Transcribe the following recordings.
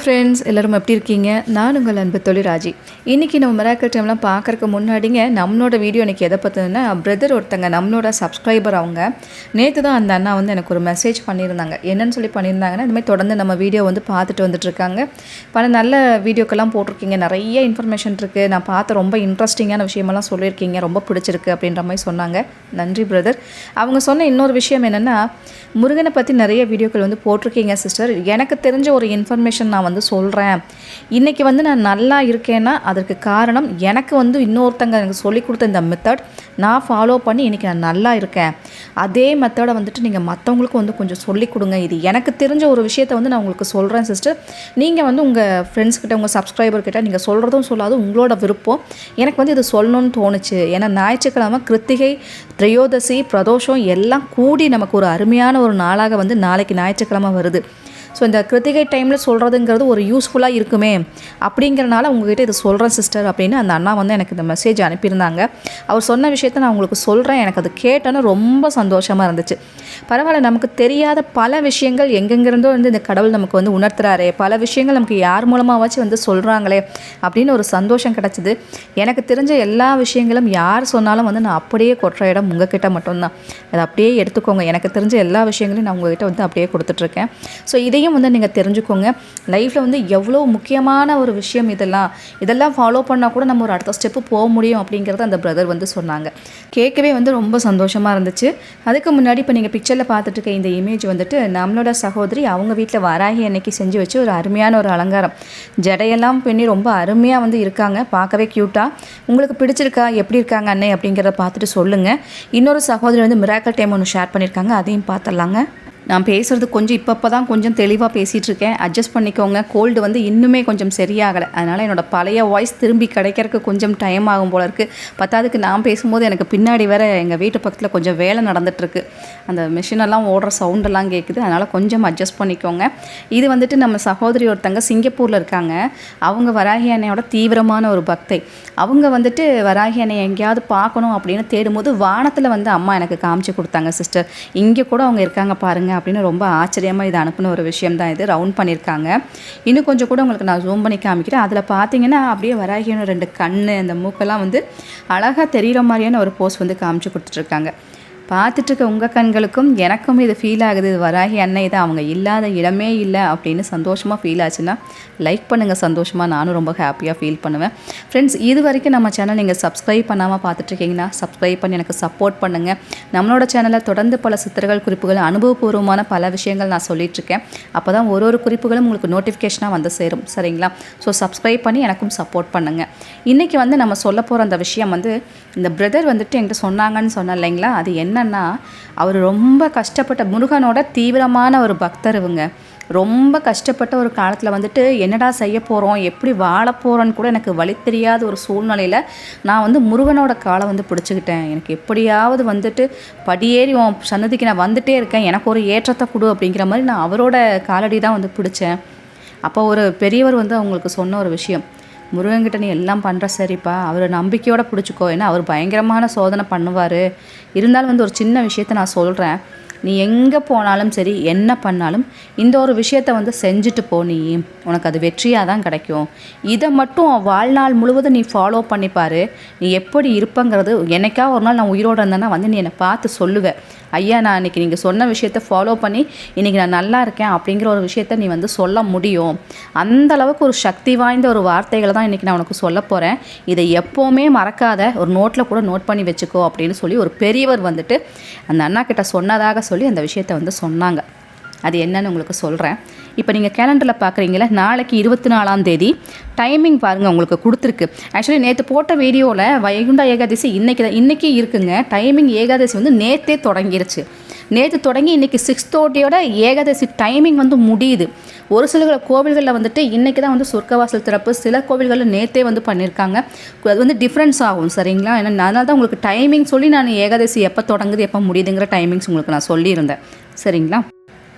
Friends எல்லோரும் எப்படி இருக்கீங்க? நான் உங்கள் அன்பு தொழிராஜி இன்றைக்கி நம்ம மிராக்கல் டைம்லாம் பார்க்கறக்கு முன்னாடிங்க நம்மளோட வீடியோ எனக்கு எதை பற்றினா பிரதர் ஒருத்தங்க நம்மளோட சப்ஸ்கிரைபர் அவங்க. நேற்று தான் அந்த அண்ணா வந்து எனக்கு ஒரு மெசேஜ் பண்ணியிருந்தாங்க. என்னன்னு சொல்லி பண்ணியிருந்தாங்கன்னா இந்த மாதிரி தொடர்ந்து நம்ம வீடியோ வந்து பார்த்துட்டு வந்துட்டுருக்காங்க பல நல்ல வீடியோக்கெல்லாம் போட்டிருக்கீங்க. நிறைய இன்ஃபர்மேஷன் இருக்குது நான் பார்த்த ரொம்ப இன்ட்ரெஸ்டிங்கான விஷயமெல்லாம் சொல்லியிருக்கீங்க. ரொம்ப பிடிச்சிருக்கு அப்படின்ற மாதிரி சொன்னாங்க. நன்றி பிரதர் அவங்க சொன்ன இன்னொரு விஷயம் என்னென்னா முருகனை பற்றி நிறைய வீடியோக்கள் வந்து போட்டிருக்கீங்க சிஸ்டர் எனக்கு தெரிஞ்ச ஒரு இன்ஃபர்மேஷன் நான் வந்து சொல்கிறேன் இன்றைக்கி வந்து நான் நல்லா இருக்கேன்னா அதற்கு காரணம் எனக்கு வந்து இன்னொருத்தங்க எனக்கு சொல்லி கொடுத்த இந்த மெத்தட் நான் ஃபாலோ பண்ணி இன்றைக்கி நான் நல்லா இருக்கேன். அதே மெத்தடை வந்துட்டு நீங்கள் மற்றவங்களுக்கும் வந்து கொஞ்சம் சொல்லி கொடுங்க. இது எனக்கு தெரிஞ்ச ஒரு விஷயத்த வந்து நான் உங்களுக்கு சொல்கிறேன் சிஸ்டர் நீங்கள் வந்து உங்கள் ஃப்ரெண்ட்ஸ் கிட்ட உங்கள் சப்ஸ்கிரைபர் கிட்ட நீங்கள் சொல்கிறதும் சொல்லாது உங்களோட விருப்பம். எனக்கு வந்து இது சொல்லணும்னு தோணுச்சு. ஏன்னா ஞாயிற்றுக்கிழமை கிருத்திகை திரையோதசி பிரதோஷம் எல்லாம் கூடி நமக்கு ஒரு அருமையான ஒரு நாளாக வந்து நாளைக்கு ஞாயிற்றுக்கிழமை வருது. ஸோ இந்த கிருத்திகை டைமில் சொல்கிறதுங்கிறது ஒரு யூஸ்ஃபுல்லாக இருக்குமே. அப்படிங்கிறனால உங்ககிட்ட இது சொல்கிறேன் சிஸ்டர் அப்படின்னு அந்த அண்ணா வந்து எனக்கு இந்த மெசேஜ் அனுப்பியிருந்தாங்க. அவர் சொன்ன விஷயத்த நான் உங்களுக்கு சொல்கிறேன் எனக்கு அது கேட்டோன்னே ரொம்ப சந்தோஷமாக இருந்துச்சு. பரவாயில்ல நமக்கு தெரியாத பல விஷயங்கள் எங்கெங்கிருந்தோ வந்து இந்த கடவுள் நமக்கு வந்து உணர்த்துறாரு. பல விஷயங்கள் நமக்கு யார் மூலமாகவாச்சும் வந்து சொல்கிறாங்களே அப்படின்னு ஒரு சந்தோஷம் கிடச்சிது. எனக்கு தெரிஞ்ச எல்லா விஷயங்களும் யார் சொன்னாலும் வந்து நான் அப்படியே கொட்டுற இடம் உங்ககிட்ட மட்டும்தான். அதை அப்படியே எடுத்துக்கோங்க. எனக்கு தெரிஞ்ச எல்லா விஷயங்களையும் நான் உங்ககிட்ட வந்து அப்படியே கொடுத்துட்ருக்கேன். ஸோ இதையும் வந்து நீங்கள் தெரிஞ்சுக்கோங்க. லைஃப்பில் வந்து எவ்வளோ முக்கியமான ஒரு விஷயம் இதெல்லாம் இதெல்லாம் ஃபாலோ பண்ணால் கூட நம்ம ஒரு அடுத்த ஸ்டெப்பு போக முடியும் அப்படிங்கிறத அந்த பிரதர் வந்து சொன்னாங்க. கேட்கவே வந்து ரொம்ப சந்தோஷமாக இருந்துச்சு. அதுக்கு முன்னாடி இப்போ நீங்கள் பிக்சரில் பார்த்துட்டு இருக்க இந்த இமேஜ் வந்துட்டு நம்மளோட சகோதரி அவங்க வீட்டில் வராகி அன்னைக்கு செஞ்சு வச்சு ஒரு அருமையான ஒரு அலங்காரம். ஜடையெல்லாம் பண்ணி ரொம்ப அருமையாக வந்து இருக்காங்க. பார்க்கவே க்யூட்டாக உங்களுக்கு பிடிச்சிருக்கா? எப்படி இருக்காங்க அண்ணே அப்படிங்கிறத பார்த்துட்டு சொல்லுங்கள் இன்னொரு சகோதரி வந்து மிராக்கல் டைம் ஒன்று ஷேர் பண்ணியிருக்காங்க அதையும் பார்த்துடலாங்க. நான் பேசுகிறது கொஞ்சம் இப்போ தான் கொஞ்சம் தெளிவாக பேசிகிட்டு இருக்கேன் அட்ஜஸ்ட் பண்ணிக்கோங்க. கோல்டு வந்து இன்னுமே கொஞ்சம் சரியாகலை. அதனால் என்னோடய பழைய வாய்ஸ் திரும்பி கிடைக்கிறதுக்கு கொஞ்சம் டைம் ஆகும் போல இருக்குது பத்தாவதுக்கு நான் பேசும்போது எனக்கு பின்னாடி வேறு எங்கள் வீட்டு பக்கத்தில் கொஞ்சம் வேலை நடந்துகிட்ருக்கு அந்த மிஷினெல்லாம் ஓடுற சவுண்டெல்லாம் கேட்குது அதனால் கொஞ்சம் அட்ஜஸ்ட் பண்ணிக்கோங்க. இது வந்துட்டு நம்ம சகோதரி ஒருத்தங்க சிங்கப்பூரில் இருக்காங்க. அவங்க வராகி அன்னையோட தீவிரமான ஒரு பக்தை. அவங்க வந்துட்டு வராகி அன்னை எங்கேயாவது பார்க்கணும் அப்படின்னு தேடும்போது வானத்தில் வந்து அம்மா எனக்கு காமிச்சு கொடுத்தாங்க சிஸ்டர் இங்கே கூட அவங்க இருக்காங்க பாருங்கள் அப்படின்னு ரொம்ப ஆச்சரியமாக இது அனுப்பின ஒரு விஷயம் தான் இது. ரவுண்ட் பண்ணியிருக்காங்க இன்னும் கொஞ்சம் கூட உங்களுக்கு நான் ஜூம் பண்ணி காமிக்கிறேன். அதில் பார்த்தீங்கன்னா அப்படியே வராகியான ரெண்டு கண் அந்த மூக்கெல்லாம் வந்து அழகாக தெரிகிற மாதிரியான ஒரு போஸ் வந்து காமிச்சு கொடுத்துட்ருக்காங்க பார்த்துட்டு இருக்க உங்கள் கண்களுக்கும் எனக்கும் இது ஃபீல் ஆகுது. இது வராகி அன்னை தான் அவங்க இல்லாத இடமே இல்லை அப்படின்னு சந்தோஷமாக ஃபீல் ஆச்சுன்னா லைக் பண்ணுங்கள் சந்தோஷமாக நானும் ரொம்ப ஹாப்பியாக ஃபீல் பண்ணுவேன். ஃப்ரெண்ட்ஸ் இது வரைக்கும் நம்ம சேனல் நீங்கள் சப்ஸ்கிரைப் பண்ணாமல் பார்த்துட்ருக்கீங்கன்னா சப்ஸ்கிரைப் பண்ணி எனக்கு சப்போர்ட் பண்ணுங்கள் நம்மளோட சேனலை தொடர்ந்து பல சித்திரங்கள் குறிப்புகள் அனுபவபூர்வமான பல விஷயங்கள் நான் சொல்லிகிட்ருக்கேன் அப்போ தான் ஒரு ஒரு குறிப்புகளும் உங்களுக்கு நோட்டிஃபிகேஷனாக வந்து சேரும். சரிங்களா? ஸோ சப்ஸ்கிரைப் பண்ணி எனக்கும் சப்போர்ட் பண்ணுங்கள் இன்றைக்கி வந்து நம்ம சொல்ல போகிற அந்த விஷயம் வந்து இந்த பிரதர் வந்துட்டு என்கிட்ட சொன்னாங்கன்னு சொன்னேன் இல்லைங்களா? அது என்ன என்னென்னா அவர் ரொம்ப கஷ்டப்பட்ட முருகனோட தீவிரமான ஒரு பக்தர் இவங்க. ரொம்ப கஷ்டப்பட்ட ஒரு காலத்தில் வந்துட்டு என்னடா செய்ய போகிறோம் எப்படி வாழ போகிறோன்னு கூட எனக்கு வழி தெரியாத ஒரு சூழ்நிலையில் நான் வந்து முருகனோட காலை வந்து பிடிச்சிக்கிட்டேன். எனக்கு எப்படியாவது வந்துட்டு படியேறி உன் சன்னதிக்கு நான் வந்துட்டே இருக்கேன். எனக்கு ஒரு ஏற்றத்தை கொடு அப்படிங்கிற மாதிரி நான் அவரோட காலடி தான் வந்து பிடிச்சேன். அப்போ ஒரு பெரியவர் வந்து அவங்களுக்கு சொன்ன ஒரு விஷயம் முருகன்கிட்ட நீ எல்லாம் பண்ணுற சரிப்பா. அவரை நம்பிக்கையோடு பிடிச்சிக்கோ. ஏன்னா அவர் பயங்கரமான சோதனை பண்ணுவார். இருந்தாலும் வந்து ஒரு சின்ன விஷயத்த நான் சொல்கிறேன் நீ எங்கே போனாலும் சரி என்ன பண்ணாலும் இந்த ஒரு விஷயத்த வந்து செஞ்சுட்டு போ நீ. உனக்கு அது வெற்றியாக தான் கிடைக்கும். இதை மட்டும் வாழ்நாள் முழுவதும் நீ ஃபாலோ பண்ணிப்பார் நீ எப்படி இருப்பங்கிறது என்னைக்கா ஒரு நாள் நான் உயிரோடு இருந்தேன்னா வந்து நீ என்னை பார்த்து சொல்லுவேன் ஐயா நான் இன்றைக்கி நீங்கள் சொன்ன விஷயத்த ஃபாலோ பண்ணி இன்றைக்கி நான் நல்லா இருக்கேன் அப்படிங்கிற ஒரு விஷயத்த நீ வந்து சொல்ல முடியும். அந்த அளவுக்கு ஒரு சக்தி வாய்ந்த ஒரு வார்த்தைகளை தான் இன்றைக்கி நான் உனக்கு சொல்ல போகிறேன் இதை எப்போவுமே மறக்காத ஒரு நோட்டில் கூட நோட் பண்ணி வச்சுக்கோ அப்படின்னு சொல்லி ஒரு பெரியவர் வந்துட்டு அந்த அண்ணா கிட்ட சொன்னதாக சொல்லி அந்த விஷயத்த வந்து சொன்னாங்க. அது என்னன்னு உங்களுக்கு சொல்கிறேன் இப்போ நீங்கள் கேலண்டரில் பார்க்குறீங்களா நாளைக்கு இருபத்தி நாலாம் தேதி. டைமிங் பாருங்கள் உங்களுக்கு கொடுத்துருக்கு. ஆக்சுவலி நேற்று போட்ட வீடியோவில் வைகுண்டா ஏகாதசி இன்றைக்கி தான் இன்றைக்கி இருக்குங்க. டைமிங் ஏகாதசி வந்து நேற்றே தொடங்கிருச்சு. நேற்று தொடங்கி இன்றைக்கி சிக்ஸ் தேர்ட்டியோட ஏகாதசி டைமிங் வந்து முடியுது. ஒரு சில கோவில்களில் வந்துட்டு இன்றைக்கி தான் வந்து சொர்க்கவாசல் திறப்பு. சில கோவில்களில் நேற்றே வந்து பண்ணியிருக்காங்க அது வந்து டிஃப்ரென்ஸ் ஆகும் சரிங்களா? ஏன்னா அதனால தான் உங்களுக்கு டைமிங் சொல்லி நான் ஏகாதசி எப்போ தொடங்குது எப்போ முடியுதுங்கிற டைமிங்ஸ் உங்களுக்கு நான் சொல்லியிருந்தேன். சரிங்களா?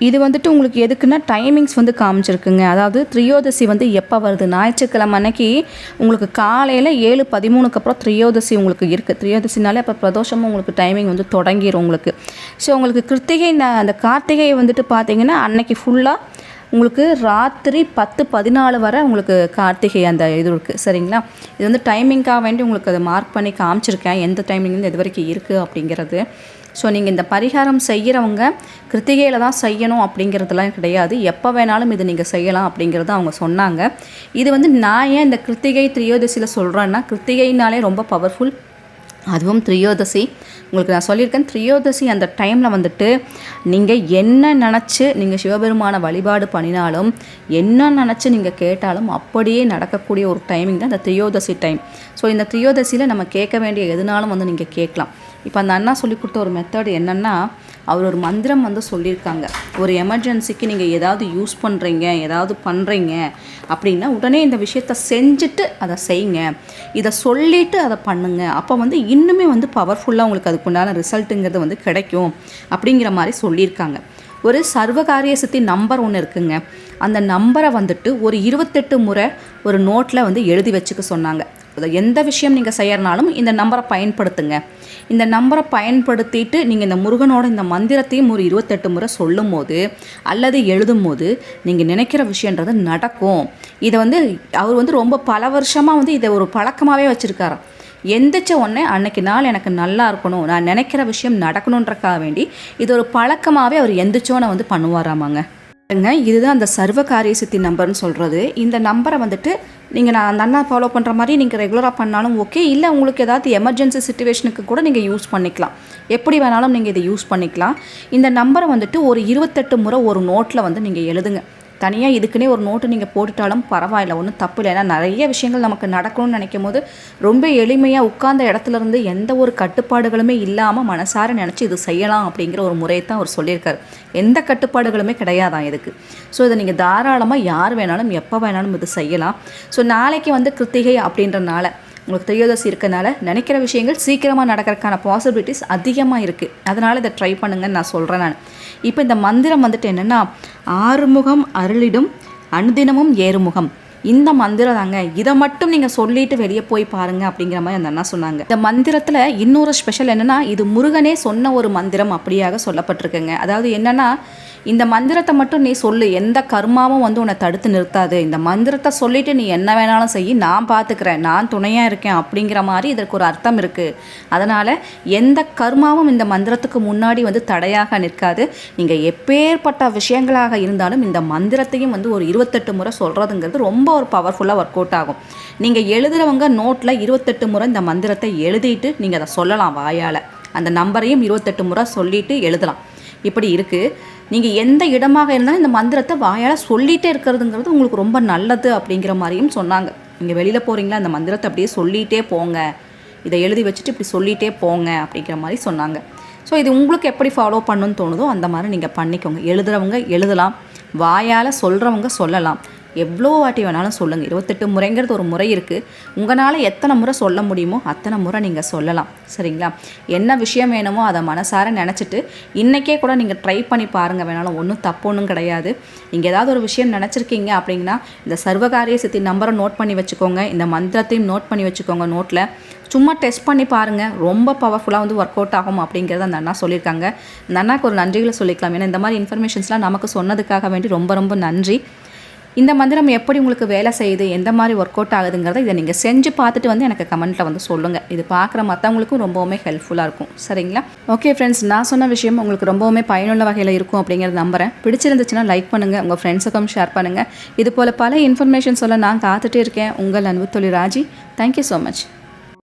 இது வந்துட்டு உங்களுக்கு எதுக்குன்னா டைமிங்ஸ் வந்து காமிச்சிருக்குங்க. அதாவது த்ரியோதசி வந்து எப்போ வருது? ஞாயிற்றுக்கிழமை அன்னைக்கு உங்களுக்கு காலையில் ஏழு பதிமூணுக்கு அப்புறம் த்ரியோதசி உங்களுக்கு இருக்குது த்ரியோதசினாலே அப்போ பிரதோஷமும் உங்களுக்கு டைமிங் வந்து தொடங்கிடும் உங்களுக்கு. ஸோ உங்களுக்கு கிருத்திகை அந்த கார்த்திகை வந்துட்டு பார்த்தீங்கன்னா அன்னைக்கு ஃபுல்லாக உங்களுக்கு ராத்திரி பத்து பதினாலு வரை உங்களுக்கு கார்த்திகை அந்த இது இருக்குது சரிங்களா? இது வந்து டைமிங்காக வேண்டி உங்களுக்கு அதை மார்க் பண்ணி காமிச்சிருக்கேன். எந்த டைமிங்லேருந்து இது வரைக்கும் இருக்குது அப்படிங்கிறது. ஸோ நீங்கள் இந்த பரிகாரம் செய்கிறவங்க கிருத்திகையில் தான் செய்யணும் அப்படிங்கிறதுலாம் கிடையாது. எப்போ வேணாலும் இது நீங்கள் செய்யலாம் அப்படிங்கிறது அவங்க சொன்னாங்க. இது வந்து நான் ஏன் இந்த கிருத்திகை திரியோதசியில் சொல்கிறேன்னா கிருத்திகைனாலே ரொம்ப பவர்ஃபுல் அதுவும் திரியோதசி. உங்களுக்கு நான் சொல்லியிருக்கேன் திரியோதசி அந்த டைமில் வந்துட்டு நீங்கள் என்ன நினச்சி நீங்கள் சிவபெருமான வழிபாடு பண்ணினாலும் என்ன நினச்சி நீங்கள் கேட்டாலும் அப்படியே நடக்கக்கூடிய ஒரு டைமிங் தான் இந்த திரியோதசி டைம் ஸோ இந்த திரியோதசியில் நம்ம கேட்க வேண்டிய எதுனாலும் வந்து நீங்கள் கேட்கலாம். இப்போ அந்த அண்ணா சொல்லி கொடுத்த ஒரு மெத்தட் என்னென்னா அவர் ஒரு மந்திரம் வந்து சொல்லியிருக்காங்க. ஒரு எமர்ஜென்சிக்கு நீங்கள் ஏதாவது யூஸ் பண்ணுறீங்க ஏதாவது பண்ணுறீங்க அப்படின்னா உடனே இந்த விஷயத்த செஞ்சுட்டு அதை செய்யுங்க. இதை சொல்லிவிட்டு அதை பண்ணுங்க. அப்போ வந்து இன்னுமே வந்து பவர்ஃபுல்லாக உங்களுக்கு அதுக்குண்டான ரிசல்ட்டுங்கிறது வந்து கிடைக்கும் அப்படிங்கிற மாதிரி சொல்லியிருக்காங்க. ஒரு சர்வகாரிய சித்தி நம்பர் ஒன்று இருக்குங்க. அந்த நம்பரை வந்துட்டு ஒரு இருபத்தெட்டு முறை ஒரு நோட்டில் வந்து எழுதி வச்சுக்க சொன்னாங்க. எந்த விஷயம் நீங்கள் செய்யறனாலும் இந்த நம்பரை பயன்படுத்துங்க. இந்த நம்பரை பயன்படுத்திட்டு நீங்கள் இந்த முருகனோட இந்த மந்திரத்தையும் ஒரு இருபத்தெட்டு முறை சொல்லும் போது அல்லது எழுதும் போது நீங்கள் நினைக்கிற விஷயன்றது நடக்கும். இதை வந்து அவர் வந்து ரொம்ப பல வருஷமாக வந்து இதை ஒரு பழக்கமாகவே வச்சுருக்கார். எந்திரிச்ச உடனே அன்னைக்கு நாள் எனக்கு நல்லா இருக்கணும். நான் நினைக்கிற விஷயம் நடக்கணுன்றக்காக வேண்டி இது ஒரு பழக்கமாகவே அவர் எந்திரிச்சோன்னு வந்து பண்ணுவாராமாங்க. இதுதான் அந்த சர்வ காரிய சித்தி நம்பர்னு சொல்கிறது இந்த நம்பரை வந்துட்டு நீங்கள் நான் அந்த அண்ணா ஃபாலோ பண்ணுற மாதிரி நீங்கள் ரெகுலராக பண்ணாலும் ஓகே இல்லை உங்களுக்கு ஏதாவது எமர்ஜென்சி சுச்சுவேஷனுக்கு கூட நீங்கள் யூஸ் பண்ணிக்கலாம். எப்படி வேணாலும் நீங்கள் இதை யூஸ் பண்ணிக்கலாம். இந்த நம்பரை வந்துட்டு ஒரு இருபத்தெட்டு முறை ஒரு நோட்டில் வந்து நீங்கள் எழுதுங்க. தனியாக இதுக்குன்னே ஒரு நோட்டு நீங்கள் போட்டுட்டாலும் பரவாயில்ல ஒன்றும் தப்பு இல்லை. ஏன்னா நிறைய விஷயங்கள் நமக்கு நடக்கணும்னு நினைக்கும் போது ரொம்ப எளிமையாக உட்கார்ந்த இடத்துல இருந்து எந்த ஒரு கட்டுப்பாடுகளுமே இல்லாமல் மனசார நினச்சி இது செய்யலாம் அப்படிங்கிற ஒரு முறையை தான் அவர் சொல்லியிருக்காரு. எந்த கட்டுப்பாடுகளுமே கிடையாதான் இதுக்கு. ஸோ இதை நீங்கள் தாராளமாக யார் வேணாலும் எப்போ வேணாலும் இது செய்யலாம். ஸோ நாளைக்கு வந்து கிருத்திகை அப்படின்றனால உங்களுக்கு திரியோதசி இருக்கனால நினைக்கிற விஷயங்கள் சீக்கிரமாக நடக்கிறதுக்கான பாசிபிலிட்டிஸ் அதிகமாக இருக்குது அதனால் இதை ட்ரை பண்ணுங்கன்னு நான் சொல்கிறேன் நான். இப்போ இந்த மந்திரம் வந்துட்டு என்னென்னா ஆறுமுகம் அருளிடும் அனுதினமும் ஏறுமுகம். இந்த மந்திரம் தாங்க. இதை மட்டும் நீங்கள் சொல்லிட்டு வெளியே போய் பாருங்க அப்படிங்கிற மாதிரி அந்த அண்ணா சொன்னாங்க. இந்த மந்திரத்தில் இன்னொரு ஸ்பெஷல் என்னென்னா இது முருகனே சொன்ன ஒரு மந்திரம் அப்படியாக சொல்லப்பட்டிருக்குங்க. அதாவது என்னென்னா இந்த மந்திரத்தை மட்டும் நீ சொல்லு. எந்த கர்மாவும் வந்து உன்னை தடுத்து நிறுத்தாது. இந்த மந்திரத்தை சொல்லிவிட்டு நீ என்ன வேணாலும் செய்ய நான் பார்த்துக்கிறேன் நான் துணையாக இருக்கேன் அப்படிங்கிற மாதிரி இதற்கு ஒரு அர்த்தம் இருக்குது அதனால் எந்த கர்மாவும் இந்த மந்திரத்துக்கு முன்னாடி வந்து தடையாக நிற்காது. நீங்கள் எப்பேற்பட்ட விஷயங்களாக இருந்தாலும் இந்த மந்திரத்தையும் வந்து ஒரு இருபத்தெட்டு முறை சொல்கிறதுங்கிறது ரொம்ப ஒரு பவர்ஃபுல்லாக ஒர்க் அவுட் ஆகும். நீங்கள் எழுதுகிறவங்க நோட்டில் இருபத்தெட்டு முறை இந்த மந்திரத்தை எழுதிட்டு நீங்கள் அதை சொல்லலாம் வாயால். அந்த நம்பரையும் இருபத்தெட்டு முறை சொல்லிவிட்டு எழுதலாம். இப்படி இருக்குது நீங்கள் எந்த இடமாக இருந்தாலும் இந்த மந்திரத்தை வாயால் சொல்லிகிட்டே இருக்கிறதுங்கிறது உங்களுக்கு ரொம்ப நல்லது அப்படிங்கிற மாதிரியும் சொன்னாங்க. நீங்கள் வெளியில் போகிறீங்களா அந்த மந்திரத்தை அப்படியே சொல்லிகிட்டே போங்க. இதை எழுதி வச்சுட்டு இப்படி சொல்லிகிட்டே போங்க அப்படிங்கிற மாதிரி சொன்னாங்க. ஸோ இது உங்களுக்கு எப்படி ஃபாலோ பண்ணணும்னு தோணுதோ அந்த மாதிரி நீங்கள் பண்ணிக்கோங்க. எழுதுகிறவங்க எழுதலாம். வாயால் சொல்கிறவங்க சொல்லலாம். எவ்வளோ வாட்டி வேணாலும் சொல்லுங்கள் இருபத்தெட்டு முறைங்கிறது ஒரு முறை இருக்குது உங்களால் எத்தனை முறை சொல்ல முடியுமோ அத்தனை முறை நீங்கள் சொல்லலாம். சரிங்களா? என்ன விஷயம் வேணுமோ அதை மனசார நினச்சிட்டு இன்றைக்கே கூட நீங்கள் ட்ரை பண்ணி பாருங்கள் வேணாலும் ஒன்றும் தப்பு ஒன்றும் கிடையாது. நீங்கள் ஏதாவது ஒரு விஷயம் நினச்சிருக்கீங்க அப்படின்னா இந்த சர்வகாரிய சித்தி நம்பரை நோட் பண்ணி வச்சுக்கோங்க. இந்த மந்திரத்தையும் நோட் பண்ணி வச்சுக்கோங்க நோட்டில் சும்மா டெஸ்ட் பண்ணி பாருங்கள் ரொம்ப பவர்ஃபுல்லாக வந்து ஒர்க் அவுட் ஆகும் அப்படிங்கிறத அந்த அண்ணா சொல்லியிருக்காங்க. அந்த அண்ணாக்கு ஒரு நன்றிகளை சொல்லிக்கலாம். ஏன்னா இந்த மாதிரி இன்ஃபர்மேஷன்ஸ்லாம் நமக்கு சொன்னதுக்காக வேண்டி ரொம்ப ரொம்ப நன்றி. இந்த மந்திரம் எப்படி உங்களுக்கு வேலை செய்யுது எந்த மாதிரி ஒர்க் அவுட் ஆகுதுங்கிறத இதை நீங்கள் செஞ்சு பார்த்துட்டு வந்து எனக்கு கமெண்ட்டில் வந்து சொல்லுங்கள் இது பார்க்குற மற்றவங்களுக்கும் ரொம்பவுமே ஹெல்ப்ஃபுல்லாக இருக்கும். சரிங்களா? ஓகே ஃப்ரெண்ட்ஸ் நான் சொன்ன விஷயம் உங்களுக்கு ரொம்பவுமே பயனுள்ள வகையில் இருக்கும் அப்படிங்கிறத நம்புகிறேன் பிடிச்சிருந்துச்சுன்னா லைக் பண்ணுங்கள் உங்கள் ஃப்ரெண்ட்ஸுக்கும் ஷேர் பண்ணுங்கள் இது போல் பல இன்ஃபர்மேஷன் சொல்ல நான் காத்துட்டே இருக்கேன். உங்கள் அன்பு தொழில் ராஜி. Thank you so much